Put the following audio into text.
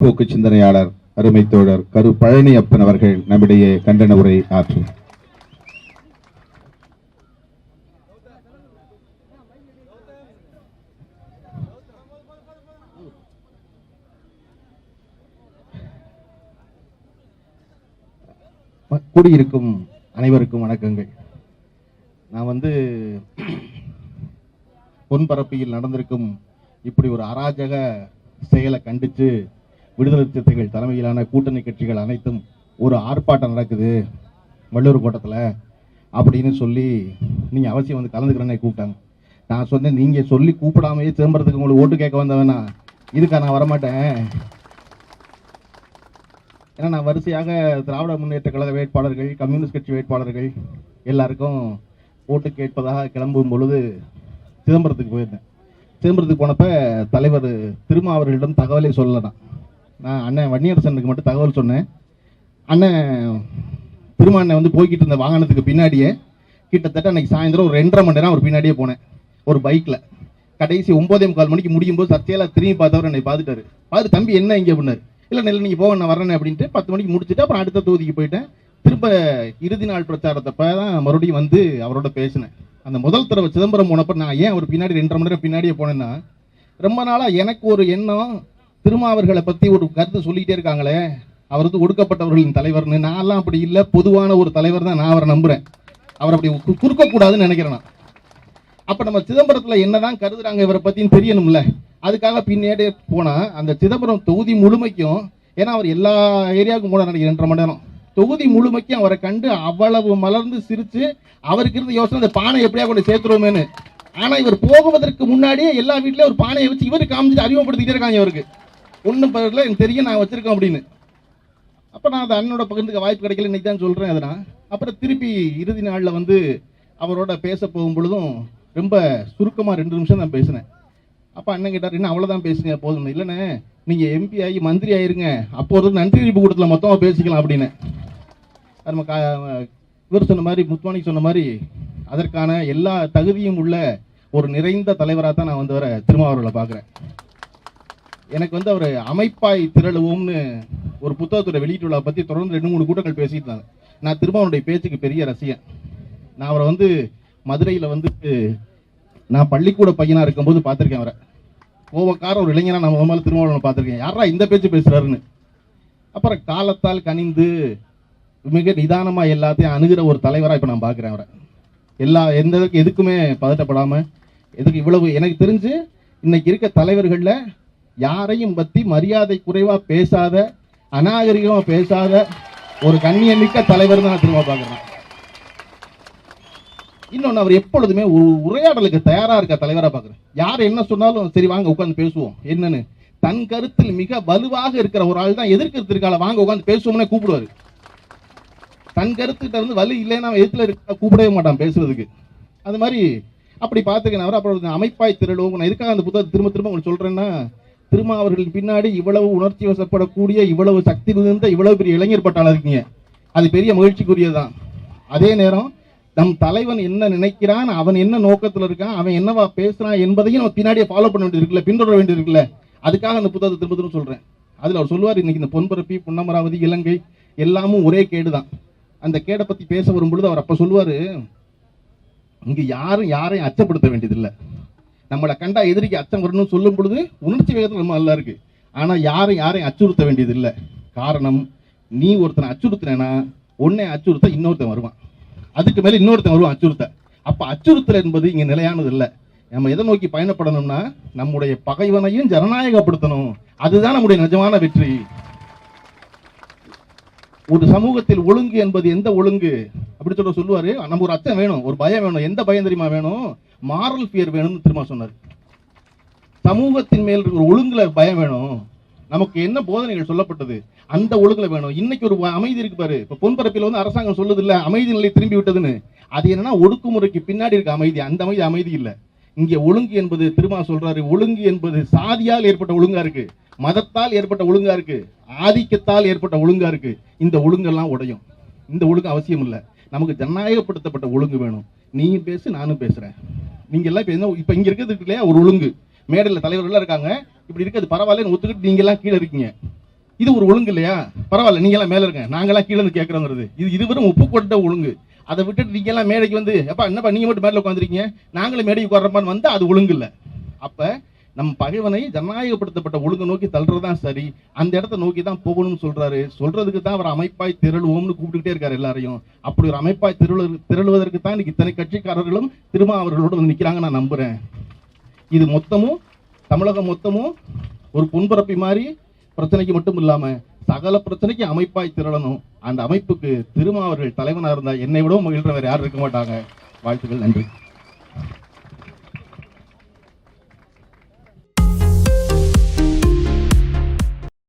போக்கு சிந்தனையாளர் அருமை தோழர் கரு பழனி அப்பன் அவர்கள் நம்மிடையே கண்டன உரை ஆற்றும் கூடியிருக்கும் அனைவருக்கும் வணக்கங்கள். நான் வந்து பொன்பரப்பியில் நடந்திருக்கும் இப்படி ஒரு அராஜக செயலை கண்டித்து விடுதலை சிறுத்தைகள் தலைமையிலான கூட்டணி கட்சிகள் அனைத்தும் ஒரு ஆர்ப்பாட்டம் நடக்குது வள்ளூர் கோட்டத்தில் அப்படின்னு சொல்லி நீங்கள் அவசியம் வந்து கலந்துக்கிறேன்னு கூப்பிட்டாங்க. நான் சொன்னேன் நீங்கள் சொல்லி கூப்பிடாமையே சிதம்பரத்துக்கு உங்களுக்கு ஓட்டு கேட்க வந்தவனா இதுக்கா நான் வரமாட்டேன். ஏன்னா நான் வரிசையாக திராவிட முன்னேற்ற கழக வேட்பாளர்கள் கம்யூனிஸ்ட் கட்சி வேட்பாளர்கள் எல்லாருக்கும் ஓட்டு கேட்பதாக கிளம்பும் பொழுது சிதம்பரத்துக்கு போயிருந்தேன். சிதம்பரத்துக்கு போனப்போ தலைவர் திருமா அவர்களிடம் தகவலை சொல்லலாம் நான் அண்ணன் வன்னியரசனுக்கு மட்டும் தகவல் சொன்னேன். அண்ணன் திருமா அண்ணன் வந்து போய்கிட்டு இருந்த வாகனத்துக்கு பின்னாடியே கிட்டத்தட்ட அன்னைக்கு சாயந்தரம் ஒரு ரெண்டரை மணி நேரம் அவர் பின்னாடியே போனேன் ஒரு பைக்கில் கடைசி ஒன்பதே முக்கால் மணிக்கு முடியும் போது சத்தியெல்லாம் திரும்பி பார்த்தவர் என்னை பார்த்துட்டாரு. பார்த்து தம்பி என்ன இங்கே? பண்ணார் இல்லை நெல் நீங்கள் போக நான் வரேன் அப்படின்ட்டு பத்து மணிக்கு முடிச்சுட்டு அப்புறம் அடுத்த தொகுதிக்கு போயிட்டேன். திரும்ப இறுதி நாள் பிரச்சாரத்தப்ப தான் மறுபடியும் வந்து அவரோட பேசினேன். அந்த முதல் தடவை சிதம்பரம் போனப்போ நான் ஏன் அவர் பின்னாடி ரெண்டரை மணி நேரம் பின்னாடியே போனேன்னா ரொம்ப நாளாக எனக்கு ஒரு எண்ணம் திருமாவர்களை பற்றி ஒரு கருத்து சொல்லிக்கிட்டே இருக்காங்களே அவர் வந்து ஒடுக்கப்பட்டவர்களின் தலைவர்னு. நான்லாம் அப்படி இல்லை பொதுவான ஒரு தலைவர் தான் நான் அவரை நம்புறேன். அவர் அப்படி குறுக்கக்கூடாதுன்னு நினைக்கிறேன் நான். அப்ப நம்ம சிதம்பரத்துல என்னதான் கருதுறாங்க இவரை பத்தின்னு தெரியணும்ல. அதுக்காக பின்னாடி போனா அந்த சிதம்பரம் தொகுதி முழுமைக்கும் ஏன்னா அவர் எல்லா ஏரியாவுக்கும் கூட நினைக்கிறேன் ரெண்டரை மணி நேரம். தொகுதி முழுமைக்கும் அவரை கண்டு அவ்வளவு மலர்ந்து சிரிச்சு அவருக்கு இருந்த யோசனை அந்த பானை எப்படியா கொண்டு சேர்த்துருவோமேனு ஆனா இவர் போகுவதற்கு முன்னாடியே எல்லா வீட்லயும் ஒரு பானையை வச்சு இவருக்கு காமிச்சிட்டு அறிமுகப்படுத்திக்கிட்டே இருக்காங்க இவருக்கு. ஒன்றும் பரவாயில்ல எனக்கு தெரியும் நான் வச்சுருக்கேன் அப்படின்னு. அப்போ நான் அந்த அண்ணனோட பகிர்ந்துக்க வாய்ப்பு கிடைக்கல இன்னைக்கு தான் சொல்கிறேன் அதை நான் அப்புறம் திருப்பி இறுதி நாளில் வந்து அவரோட பேச போகும் பொழுதும் ரொம்ப சுருக்கமாக ரெண்டு நிமிஷம் நான் பேசினேன். அப்போ அண்ணன் கேட்டார் என்ன அவ்வளோதான் பேசுங்க போதும் இல்லைண்ணே நீங்கள் எம்பி ஆகி மந்திரி ஆயிருங்க. அப்போ ஒரு நன்றி அறிவிப்பு கூட்டத்தில் மொத்தமாக பேசிக்கலாம் அப்படின்னு. நம்ம கா- இவர் சொன்ன மாதிரி முத்வானி சொன்ன மாதிரி அதற்கான எல்லா தகுதியும் உள்ள ஒரு நிறைந்த தலைவராக தான் நான் வந்து வர திருமாவூரில் பார்க்குறேன். எனக்கு வந்து அவர் அமைப்பாய் திரளுவோம்னு ஒரு புத்தகத்தோட வெளியிட்டுள்ள பற்றி தொடர்ந்து ரெண்டு மூணு கூட்டங்கள் பேசிட்டு இருந்தாங்க. நான் திரும்ப அவனுடைய பேச்சுக்கு பெரிய ரசிகன். நான் அவரை வந்து மதுரையில் வந்து நான் பள்ளிக்கூட பையனாக இருக்கும்போது பார்த்துருக்கேன் அவரை. கோவக்கார ஒரு இளைஞனா நான் முதல்ல திருமாவளவனை பார்த்துருக்கேன். யாரா இந்த பேச்சு பேசுகிறாருன்னு அப்புறம் காலத்தால் கனிந்து மிக நிதானமாக எல்லாத்தையும் அணுகிற ஒரு தலைவராக இப்போ நான் பார்க்குறேன் அவரை. எல்லா எந்த எதுக்குமே பதட்டப்படாமல் எதுக்கு இவ்வளவு எனக்கு தெரிஞ்சு இன்னைக்கு இருக்க தலைவர்களில் யாரையும் பத்தி மரியாதை குறைவா பேசாத அநாகரிகமா பேசாத ஒரு கண்ணியமிக்க தலைவர் தான் நான் திரும்ப பார்க்குறேன். இன்னொன்று அவர் எப்பொழுதுமே ஒரு உரையாடலுக்கு தயாரா இருக்க தலைவரா பார்க்குறேன். யார் என்ன சொன்னாலும் சரி வாங்க உட்காந்து பேசுவோம். என்னன்னு? தன் கருத்தில் மிக வலுவாக இருக்கிற ஒரு ஆள் தான் எதிர்கருத்து வாங்க உட்காந்து பேசுவோம்னே கூப்பிடுவாரு. தன் கருத்துக்கிட்ட இருந்து வலு இல்லைன்னா அவன் எதிர்த்துல இருக்க கூப்பிடவே மாட்டான் பேசுறதுக்கு. அது மாதிரி அப்படி பார்த்துக்கணும். அவர் அப்புறம் அமைப்பாய் திரளுவோம் நான் எதுக்காக அந்த புத்தகத்தை திரும்ப திரும்ப உங்களுக்கு சொல்றேன்னா திருமா அவர்கள் பின்னாடி இவ்வளவு உணர்ச்சி வசப்படக்கூடிய இவ்வளவு சக்தி மிகுந்த இவ்வளவு பெரிய இளைஞர் பட்டாளம் இருக்கீங்க அது பெரிய மகிழ்ச்சிக்குரியதுதான். அதே நேரம் நம் தலைவன் என்ன நினைக்கிறான் அவன் என்ன நோக்கத்தில் இருக்கான் அவன் என்னவா பேசுறான் என்பதையும் நம்ம பின்னாடியே ஃபாலோ பண்ண வேண்டியது இருக்குல்ல பின்தொடர வேண்டியது இருக்குல்ல. அதுக்காக அந்த புத்தகத்தை திரும்ப திரும்ப சொல்றேன். அதில் அவர் சொல்லுவார் இன்னைக்கு இந்த பொன்பரப்பி புன்னமராவதி இலங்கை எல்லாமும் ஒரே கேடுதான். அந்த கேடை பற்றி பேச வரும்பொழுது அவர் அப்போ சொல்லுவாரு இங்கே யாரும் யாரையும் அச்சப்படுத்த வேண்டியதில்லை. நம்மளை கண்டா எதிரிக்கு அச்சம் வரணும்னு சொல்லும் பொழுது உணர்ச்சி வேகத்தில் நம்ம நல்லா இருக்கு. ஆனால் யாரும் யாரையும் அச்சுறுத்த வேண்டியதில்லை. காரணம் நீ ஒருத்தனை அச்சுறுத்தினா உன்னை அச்சுறுத்த இன்னொருத்தன் வருவான். அதுக்கு மேலே இன்னொருத்தன் வருவான் அச்சுறுத்த. அப்போ அச்சுறுத்தல் என்பது இங்கே நிலையானது இல்லை. நம்ம எதை நோக்கி பயணப்படணும்னா நம்முடைய பகைவனையும் ஜனநாயகப்படுத்தணும். அதுதான் நம்முடைய நிஜமான வெற்றி. ஒரு சமூகத்தில் ஒழுங்கு என்பது எந்த ஒழுங்கு? அப்படி சொல்ல சொல்லுவாரு. நம்ம ஒரு அச்சம் வேணும் ஒரு பயம் வேணும். எந்த பயம் தெரியுமா வேணும்? மாரல் ஃபியர் வேணும்னு திரும்ப சொன்னார். சமூகத்தின் மேல் ஒரு ஒழுங்குல பயம் வேணும். நமக்கு என்ன போதனைகள் சொல்லப்பட்டது? அந்த ஒழுங்குல வேணும். இன்னைக்கு ஒரு அமைதி இருக்கு பாரு. இப்ப பொன்பரப்பில் வந்து அரசாங்கம் சொல்லுது இல்ல அமைதி நிலை திரும்பி விட்டதுன்னு. அது என்னன்னா ஒடுக்குமுறைக்கு பின்னாடி இருக்க அமைதி. அந்த அமைதி அமைதி இல்ல. இங்க ஒழுங்கு என்பது திருமா சொல்றாரு. ஒழுங்கு என்பது சாதியால் ஏற்பட்ட ஒழுங்கா இருக்கு. மதத்தால் ஏற்பட்ட ஒழுங்கா இருக்கு. ஆதிக்கத்தால் ஏற்பட்ட ஒழுங்கா இருக்கு. இந்த ஒழுங்கெல்லாம் உடையும். இந்த ஒழுங்கு அவசியம் இல்லை நமக்கு ஜனநாயகப்படுத்தப்பட்ட ஒழுங்கு வேணும். நீயும் பேசு நானும் பேசுறேன். நீங்க எல்லாம் இப்ப என்ன இப்ப இங்க இருக்கிறது இல்லையா ஒரு ஒழுங்கு. மேடையில் தலைவர்கள் இருக்காங்க. இப்படி இருக்கிறது பரவாயில்லன்னு ஒத்துக்கிட்டு நீங்க எல்லாம் கீழே இருக்கீங்க. இது ஒரு ஒழுங்கு இல்லையா? பரவாயில்ல நீங்க எல்லாம் மேல இருங்க. நாங்கெல்லாம் கீழே இருந்து கேட்கறோங்கிறது. இது இருவரும் ஒப்புக்கொண்ட ஒழுங்கு. அதை விட்டுட்டு நீங்க எல்லாம் மேடைக்கு வந்து எப்பா என்னப்பா நீங்க மட்டும் மேல உட்காந்துருக்கீங்க நாங்களும் மேடைக்கு உட்கார்றப்பான்னு வந்து அது ஒழுங்கு இல்லை. அப்ப நம் பகைவனை ஜனநாயகப்படுத்தப்பட்ட ஒழுங்கு நோக்கி தள்ளுறதுதான் சரி. அந்த இடத்த நோக்கி தான் போகணும்னு சொல்றாரு. சொல்றதுக்கு தான் அவர் அமைப்பாய் திரளுவோம்னு கூப்பிட்டுக்கிட்டே இருக்காரு எல்லாரையும். அப்படி ஒரு அமைப்பாய் திரளு திரளுவதற்கு தான் இன்னைக்கு இத்தனை கட்சிக்காரர்களும் திரும்ப அவர்களோடு வந்து நிற்கிறாங்க நான் நம்புறேன். இது மொத்தமும் தமிழகம் மொத்தமும் ஒரு புண்பரப்பி மாதிரி பிரச்சனைக்கு மட்டும் இல்லாம சகல பிரச்சனைக்கு அமைப்பாய் திரளணும். அந்த அமைப்புக்கு திருமா அவர்கள் தலைவனா இருந்தா என்னை விடவும் மகிழ்ற வேற யாரும் இருக்க மாட்டாங்க. வாழ்த்துக்கள் நன்றி.